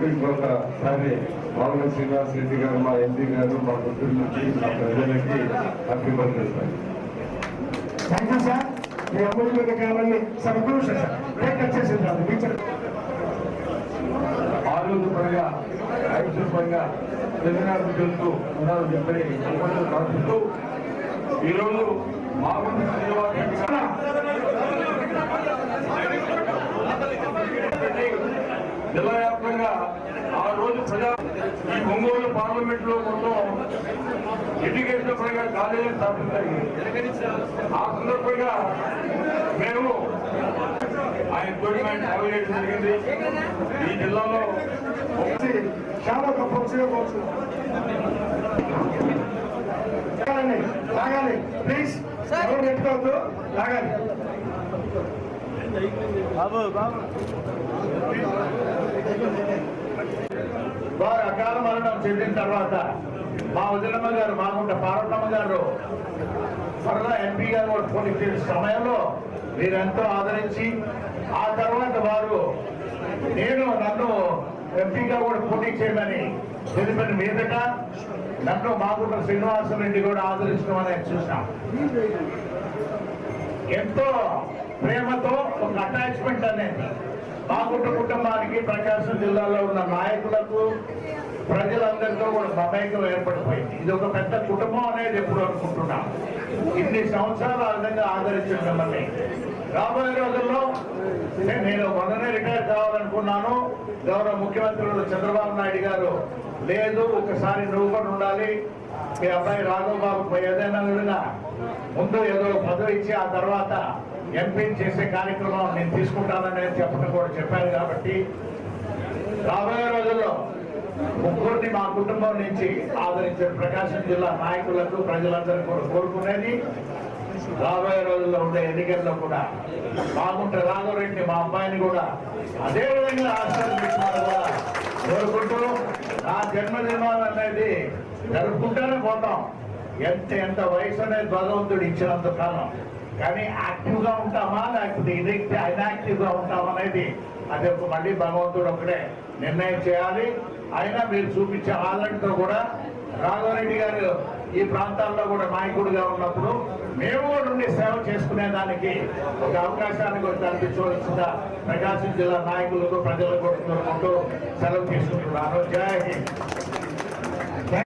కోరుకుంటూ ఇంకొకసారి మామూలు శ్రీనివాస్ రెడ్డి గారు మా ఎంపీ గారు మా గుంటూరు నుంచి మా ప్రజలకి birthday sir thank you sir మీ అమూల్యమైన కాలాన్ని సార్ సార్ ఆరోగ్యపరంగా తెలుస్తూ చెప్పని ప్రార్థిస్తూ ఈరోజు జిల్లా వ్యాప్తంగా ఆ రోజు ప్రజా ఈ ఒంగోలు పార్లమెంట్లో మొత్తం ఎడ్యుకేషన్ పరంగా కాలేజీలు స్థాపించాయి. ఆ సందర్భంగా మేము ఆయన సేవ చేయడం జరిగింది. ఈ జిల్లాలో చాలా గొప్ప ఉపయోగపడుతుంది లాగాలి లాగాలి ప్లీజ్ ఎవరు పెట్టుకోవద్దు లాగాలి. వారు అకాల చెందిన తర్వాత మా వదిలమ్మ గారు మాకుంట పార్వతమ్మ గారు మరలా ఎంపీ గారు కూడా పోటీ సమయంలో మీరెంతో ఆదరించి ఆ తర్వాత వారు నేను నన్ను ఎంపీగా కూడా పోటీ చేయమని తెలిపిన మీదట నన్ను మాగుంట శ్రీనివాసరెడ్డి కూడా ఆదరించడం అనేది చూసాం ఎంతో ప్రేమతో ఒక అటాచ్మెంట్ అనేది మాగుంట కుటుంబానికి ప్రకాశం జిల్లాలో ఉన్న నాయకులకు ప్రజలందరితో కూడా మమేకం ఏర్పడిపోయింది. ఇది ఒక పెద్ద కుటుంబం అనేది ఎప్పుడు అనుకుంటున్నా. ఇన్ని సంవత్సరాలు ఆ విధంగా ఆదరించిన మిమ్మల్ని. రాబోయే రోజుల్లో నేను మొన్ననే రిటైర్ కావాలనుకున్నాను. గౌరవ ముఖ్యమంత్రులు చంద్రబాబు నాయుడు గారు లేదు ఒకసారి నువ్వు కూడా ఉండాలి. మీ అబ్బాయి రాఘవ్ బాబు ఏదైనా విధంగా ముందు ఏదో పదవి ఇచ్చి ఆ తర్వాత ఎంపీ చేసే కార్యక్రమం నేను తీసుకుంటానని చెప్పడం కూడా చెప్పాను కాబట్టి రాబోయే రోజుల్లో ముగ్గురిని మా కుటుంబం నుంచి ఆదరించే ప్రకాశం జిల్లా నాయకులకు ప్రజలందరూ కూడా కోరుకునేది. రాబోయే రోజుల్లో ఉండే ఎన్నికల్లో కూడా మాకుంటే రాఘవరెడ్డి మా అబ్బాయిని కూడా అదే విధంగా ఆశీర్వదించాలని కూడా కోరుకుంటూ నా జన్మదినం అనేది జరుపుకుంటూనే పోతాం. ఎంత ఎంత వయసు అనేది భగవంతుడు ఇచ్చినంత కాలం కానీ యాక్టివ్గా ఉంటామా? లేకపోతే ఇది ఇన్యాక్టివ్గా ఉంటామా అనేది అది ఒక మళ్ళీ భగవంతుడు ఒకటే నిర్ణయం చేయాలి. అయినా మీరు చూపించే ఆదరణతో కూడా రాఘవరెడ్డి గారు ఈ ప్రాంతాల్లో కూడా నాయకుడిగా ఉన్నప్పుడు మేము కూడా ఉండి సేవ చేసుకునే దానికి ఒక అవకాశాన్ని కూడా కల్పించవలసిన ప్రకాశం జిల్లా నాయకులకు ప్రజలకు కూడా కోరుకుంటూ సెలవు తీసుకుంటున్నాను. జై హింద్.